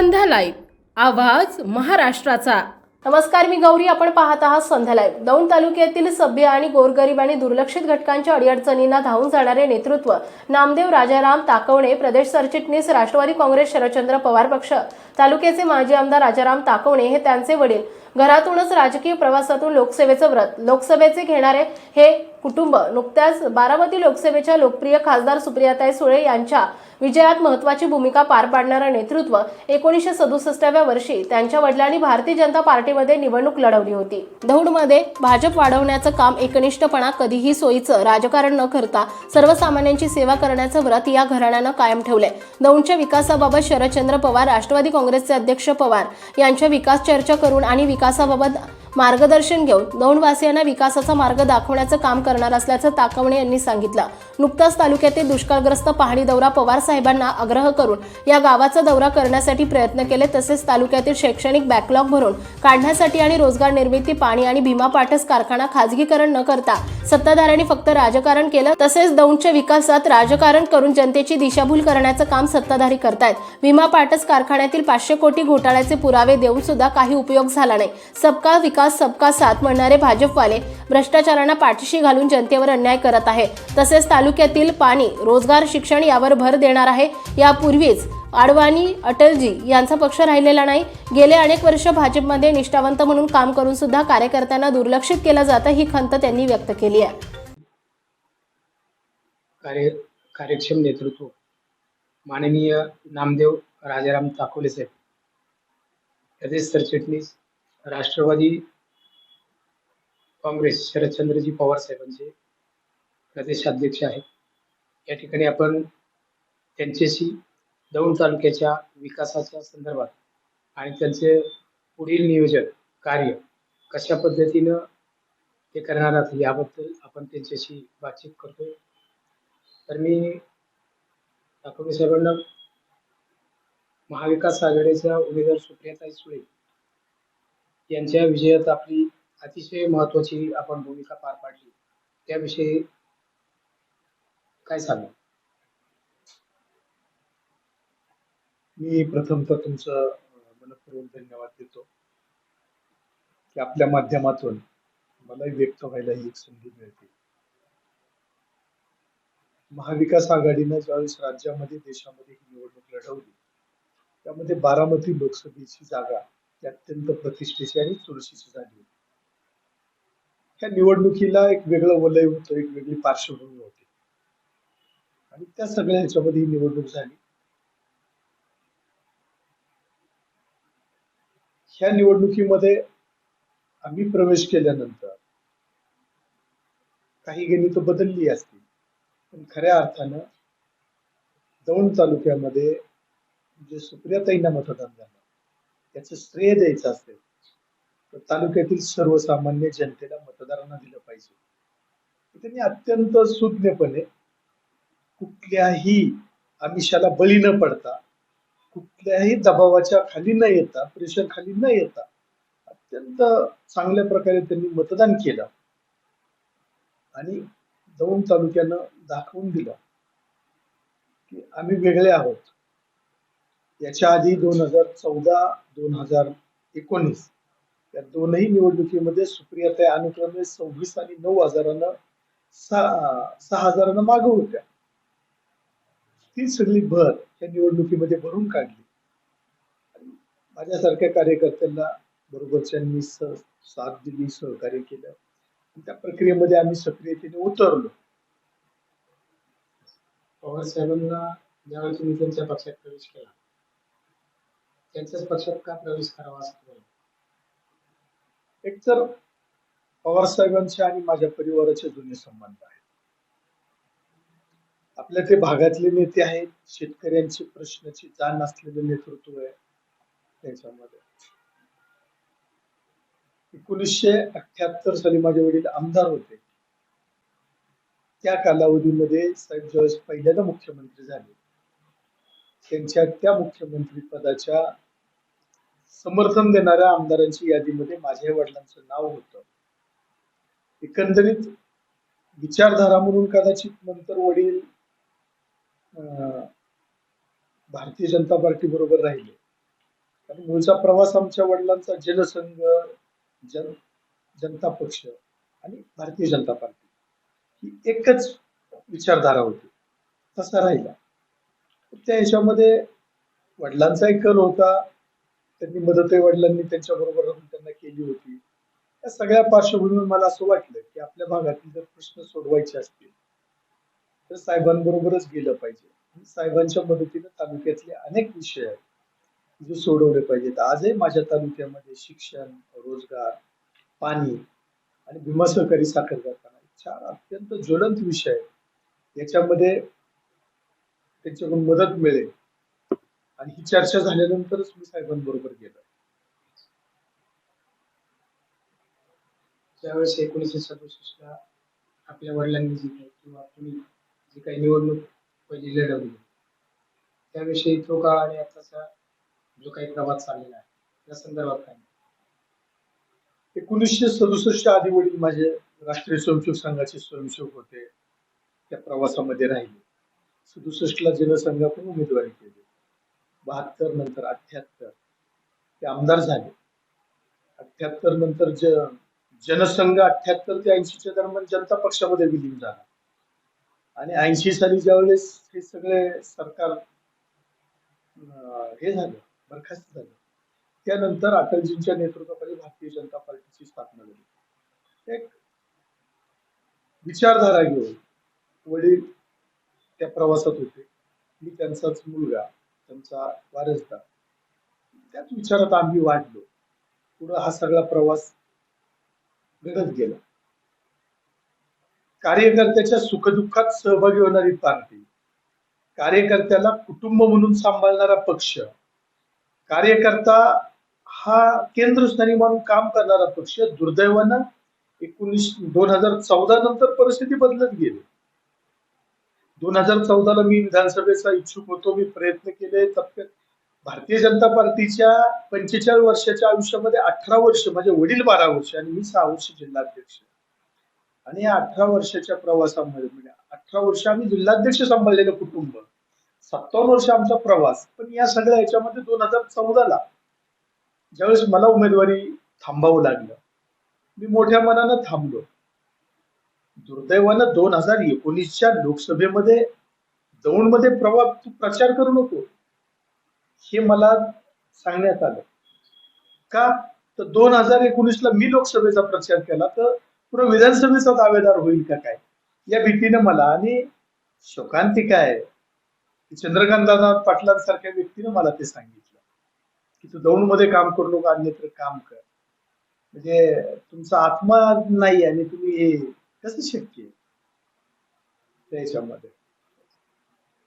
संध्या live. आवाज महाराष्ट्राचा. नमस्कार मी गौरी. आपण पाहत आहात संध्या लाईव्ह. दौंड तालुक्यातील सभ्य आणि गोरगरीब आणि दुर्लक्षित घटकांच्या अडीअडचणींना धावून जाणारे नेतृत्व नामदेव राजाराम ताकवणे प्रदेश सरचिटणीस राष्ट्रवादी काँग्रेस शरदचंद्र पवार पक्ष तालुक्याचे माजी आमदार राजाराम ताकवणे हे त्यांचे वडील. घरातूनच राजकीय प्रवासातून लोकसेवेचं व्रत. लोकसभेचे घेणारे हे कुटुंब नुकत्याच बारामती लोकसभेच्या लोकप्रिय खासदार सुप्रियाताई सुळे यांच्या विजयात महत्वाची भूमिका पार पाडणारं नेतृत्व एकोणीसशे सदुसष्टाव्या वर्षी त्यांच्या वडिलांनी भारतीय जनता पार्टीमध्ये निवडणूक लढवली होती. दौडमध्ये भाजप वाढवण्याचं काम एकनिष्ठपणा कधीही सोयीचं राजकारण न करता सर्वसामान्यांची सेवा करण्याचं व्रत या घराण्यानं कायम ठेवलंय. दौंडच्या विकासाबाबत शरदचंद्र पवार राष्ट्रवादी काँग्रेसचे अध्यक्ष पवार यांच्या विकास चर्चा करून आणि विकासाबाबत मार्गदर्शन घेऊन दौंडवासियांना विकासाचा मार्ग दाखवण्याचं काम करणार असल्याचं ताकवणे यांनी सांगितलं. नुकताच तालुक्यातील दुष्काळग्रस्त पाहणी दौरा पवार साहेबांना आग्रह करून या गावाचा दौरा करण्यासाठी प्रयत्न केले तसेच तालुक्यातील शैक्षणिक बॅकलॉग भरून काढण्यासाठी आणि रोजगार निर्मिती पाणी आणि भीमा पाटस कारखाना खाजगीकरण न करता सत्ताधाऱ्यांनी फक्त राजकारण केलं तसेच दौंडच्या विकासात राजकारण करून जनतेची दिशाभूल करण्याचं काम सत्ताधारी करतायत. भीमा पाटस कारखान्यातील पाचशे कोटी घोटाळ्याचे पुरावे देऊन सुद्धा काही उपयोग झाला नाही. सबका विकास सबका साथ म्हणणारे भाजपवाले भ्रष्टाचारांना पाठीशी घालून जनतेवर अन्याय करत आहे. तसेच तालुक्यातील पाणी रोजगार शिक्षण यावर भर देणार आहे. यापूर्वीच आडवाणी अटलजी यांचा पक्ष राहिलेला नाही. गेले अनेक वर्ष भाजपमध्ये निष्ठावंत म्हणून काम करून सुद्धा कार्यकर्त्यांना दुर्लक्षित केलं जातं ही खंत त्यांनी व्यक्त केली आहे. कार्य कार्यक्षम नेतृत्व. माननीय नामदेव राजाराम ताकोले साहेब. प्रदेश सरचिटणीस राष्ट्रवादी काँग्रेस शरदचंद्रजी पवार साहेबांचे प्रदेशाध्यक्ष आहेत. या ठिकाणी आपण त्यांच्याशी दौंड तालुक्याच्या विकासाच्या संदर्भात आणि त्यांचे पुढील नियोजन कार्य कशा पद्धतीनं ते करणार आहात याबद्दल आपण त्यांच्याशी बातचीत करतोय. तर मी ठाकरे साहेबांना महाविकास आघाडीच्या उमेदवार सुप्रियाताई सुळे यांच्या विजयात आपली अतिशय महत्वाची आपण भूमिका पार पाडली. त्याविषयी काय सांगू मी प्रथमतः तुमचं मनपूर्वक धन्यवाद देतो. की आपल्या माध्यमातून मलाही व्यक्त व्हायला ही एक संधी मिळते. महाविकास आघाडीनं ज्यावेळेस राज्यामध्ये देशामध्ये ही निवडणूक लढवली त्यामध्ये बारामती लोकसभेची जागा ही अत्यंत प्रतिष्ठेची आणि चुरशीची झाली होती. त्या निवडणुकीला एक वेगळं वलय होतं एक वेगळी पार्श्वभूमी होती. आणि त्या सगळ्या ह्याच्यामध्ये ही निवडणूक झाली. ह्या निवडणुकीमध्ये आम्ही प्रवेश केल्यानंतर काही गणित बदलली असतील पण खऱ्या अर्थानं दौंड तालुक्यामध्ये जे सुप्रियाताईंना मतदान झालं त्याचं श्रेय द्यायचं असेल तर तालुक्यातील सर्वसामान्य जनतेला मतदारांना दिलं पाहिजे. त्यांनी अत्यंत सुज्ञपणे कुठल्याही आमिषाला बळी न पडता कुठल्याही दबावाच्या खाली न येता प्रेशर खाली न येता अत्यंत चांगल्या प्रकारे त्यांनी मतदान केलं आणि दौंड तालुक्यानं दाखवून दिलं की आम्ही वेगळे आहोत. याच्या आधी दोन हजार चौदा दोन हजार एकोणीस. या दोनही निवडणुकीमध्ये सुप्रियाताई अनुक्रमे सव्वीस आणि नऊ हजारानं सहा सहा हजारानं मागं होत्या. ती सगळी भर या निवडणुकीमध्ये भरून काढली. माझ्यासारख्या कार्यकर्त्यांना बरोबरच्यांनी सह साथ दिली सहकार्य केलं. त्या प्रक्रियेमध्ये आम्ही सक्रियतेने उतरलो. पवार साहेबांना ज्यावेळी तुम्ही त्यांच्या पक्षात प्रवेश केला त्यांच्या पक्षात का प्रवेश करावा एक तर पवार साहेबांचे आणि माझ्या परिवाराचे जुने संबंध आहेत. आपल्या ते भागातले नेते आहेत शेतकऱ्यांची प्रश्नाची जाण असलेले नेतृत्व आहे त्याच्यामध्ये. एकोणीसशे अठ्याहत्तर साली माझे वडील आमदार होते. त्या कालावधीमध्ये साहेब ज्यावेळेस पहिल्यांदा मुख्यमंत्री झाले त्यांच्या त्या मुख्यमंत्री पदाच्या समर्थन देणाऱ्या आमदारांची यादीमध्ये माझ्या वडिलांचं नाव होतं. एकंदरीत विचारधारा म्हणून कदाचित नंतर वडील अं, भारतीय जनता पार्टी बरोबर राहिले. कारण मूळचा प्रवास आमच्या वडिलांचा जनसंघ जन जनता पक्ष आणि भारतीय जनता पार्टी ही एकच विचारधारा होती. तसा राहिला. त्या ह्याच्यामध्ये वडिलांचाही कल होता. त्यांनी मदतही वडिलांनी त्यांच्या बरोबर राहून त्यांना केली होती. या सगळ्या पार्श्वभूमीवर मला असं वाटलं की आपल्या भागातील जर प्रश्न सोडवायचे असतील तर साहेबांबरोबरच गेलं पाहिजे. साहेबांच्या मदतीने तालुक्यातले अनेक विषय आहेत जे सोडवले पाहिजेत. आजही माझ्या तालुक्यामध्ये शिक्षण रोजगार पाणी आणि भीमा सहकारी साखर कारखाना चार अत्यंत ज्वलंत विषय याच्यामध्ये त्यांच्याकडून मदत मिळेल. आणि ही चर्चा झाल्यानंतरच मी साहेबांबरोबर गेलो. ज्यावेळेस एकोणीसशे सदुसष्टला आपल्या वडिलांनी जी काही किंवा कुणी जी काही निवडणूक पहिली लढवली त्याविषयी तो काळ आणि आताचा जो काही प्रवास चाललेला आहे त्या संदर्भात काय? एकोणीसशे सदुसष्ट आधी वडील माझे राष्ट्रीय स्वयंसेवक संघाचे स्वयंसेवक होते. त्या प्रवासामध्ये राहिले. सदुसष्टला जनसंघातून उमेदवारी केली. बहात्तर नंतर अठ्याहत्तर ते आमदार झाले. अठ्याहत्तर नंतर ज जनसंघ अठ्याहत्तर ते ऐंशीच्या दरम्यान जनता पक्षामध्ये विलीन झाला. आणि ऐंशी साली ज्यावेळेस हे सगळे सरकार हे झालं बरखास्त झालं त्यानंतर अटलजींच्या नेतृत्वाखाली भारतीय जनता पार्टीची स्थापना झाली. एक विचारधारा घेऊन वडील त्या प्रवासात होते. मी त्यांचाच मुलगा त्यांचा वारसदार. त्याच विचारात आम्ही वाढलो. पुढं हा सगळा प्रवास घडत गेला. कार्यकर्त्याच्या सुखदुःखात सहभागी होणारी पार्टी कार्यकर्त्याला कुटुंब म्हणून सांभाळणारा पक्ष कार्यकर्ता हा केंद्रस्थानी म्हणून काम करणारा पक्ष दुर्दैवानं एकोणीस दोन हजार चौदा नंतर परिस्थिती बदलत गेली. दोन हजार चौदाला मी विधानसभेचा इच्छुक होतो मी प्रयत्न केले. टप्प्यात भारतीय जनता पार्टीच्या पंचेचाळीस वर्षाच्या आयुष्यामध्ये अठरा वर्ष माझे वडील बारा वर्ष आणि मी सहा वर्ष जिल्हाध्यक्ष. आणि या अठरा वर्षाच्या प्रवासामध्ये म्हणजे अठरा वर्ष आम्ही जिल्हाध्यक्ष सांभाळलेलं कुटुंब. सत्तावन्न वर्ष आमचा प्रवास. पण या सगळ्या याच्यामध्ये दोन हजार चौदाला ज्यावेळेस मला उमेदवारी थांबावं लागलं मी मोठ्या मनानं थांबलो. दुर्दैवानं दोन हजार एकोणीसच्या लोकसभेमध्ये दौंडमध्ये प्रवा तू प्रचार करू नको. हे मला सांगण्यात आलं. का? तर दोन हजार एकोणीसला मी लोकसभेचा प्रचार केला तर पुन्हा विधानसभेचा दावेदार होईल का काय? या भीतीनं मला आणि शोकांतिका आहे की पाटलांसारख्या व्यक्तीनं मला ते सांगितलं. की तू दौंडमध्ये काम करू नको अन्यत्र काम कर. म्हणजे तुमचा आत्मा नाही आणि तुम्ही हे कसं शक्य त्याच्यामध्ये.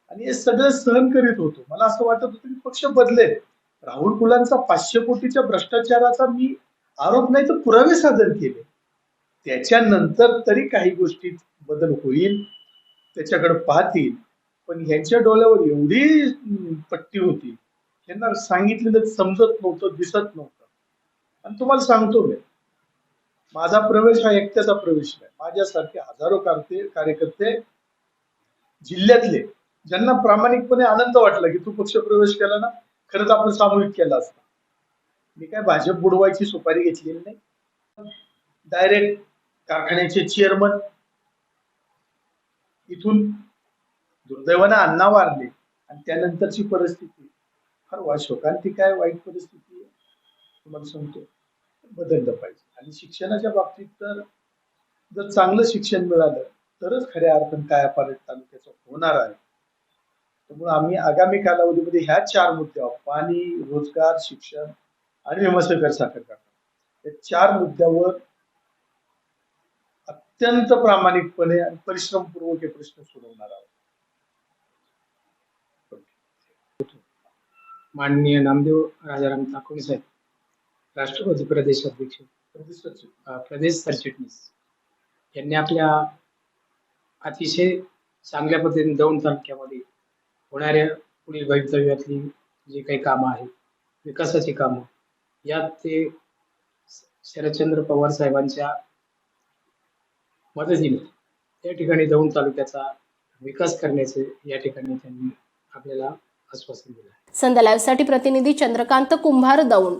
आणि हे सगळं सहन करीत होतो. मला असं वाटत होतं की पक्ष बदलेल. राहुल कुलांचा पाचशे कोटीच्या भ्रष्टाचाराचा मी आरोप नाही तर पुरावे सादर केले. त्याच्यानंतर तरी काही गोष्टीत बदल होईल त्याच्याकडे पाहतील. पण ह्यांच्या डोळ्यावर एवढी पट्टी होती. यांना सांगितलेलं समजत नव्हतं दिसत नव्हतं. आणि तुम्हाला सांगतो मी माझा प्रवेश हा एकट्याचा प्रवेश नाही. माझ्यासारखे हजारो कार्यकर्ते जिल्ह्यातले ज्यांना प्रामाणिकपणे आनंद वाटला की तू पक्ष प्रवेश केला ना खरंच आपण सामूहिक केला असता. मी काय भाजप बुडवायची सुपारी घेतलेली नाही. डायरेक्ट कारखान्याचे चेअरमन इथून दुर्दैवानं अण्णा वारले आणि त्यानंतरची परिस्थिती. फार वा शोकांती काय वाईट परिस्थिती आहे? तुम्हाला सांगतो बदललं पाहिजे. आणि शिक्षणाच्या बाबतीत तर जर चांगलं शिक्षण मिळालं तरच खऱ्या अर्थानं काय पालट तालुक्याचं होणार आहे. त्यामुळे आम्ही आगामी कालावधीमध्ये ह्या चार मुद्द्यावर पाणी रोजगार शिक्षण आणि विमर्शकर साखर कारखाना. या चार मुद्द्यावर अत्यंत प्रामाणिकपणे आणि परिश्रमपूर्वक हे प्रश्न सोडवणार आहोत. माननीय नामदेव राजाराम ठाकूर साहेब राष्ट्रवादी प्रदेश अध्यक्ष. प्रदेश सरचिटणीस. यांनी आपल्या अतिशय चांगल्या पद्धतीने दौंड तालुक्यामध्ये होणाऱ्या पुढील भवितव्यातली जी काही कामं आहेत विकासाची कामं यात ते शरदचंद्र पवार साहेबांच्या मदतीने या ठिकाणी दौंड तालुक्याचा विकास करण्याचे या ठिकाणी त्यांनी आपल्याला आश्वासन दिलं संध्या लाईव्हसाठी प्रतिनिधी चंद्रकांत कुंभार दौंड.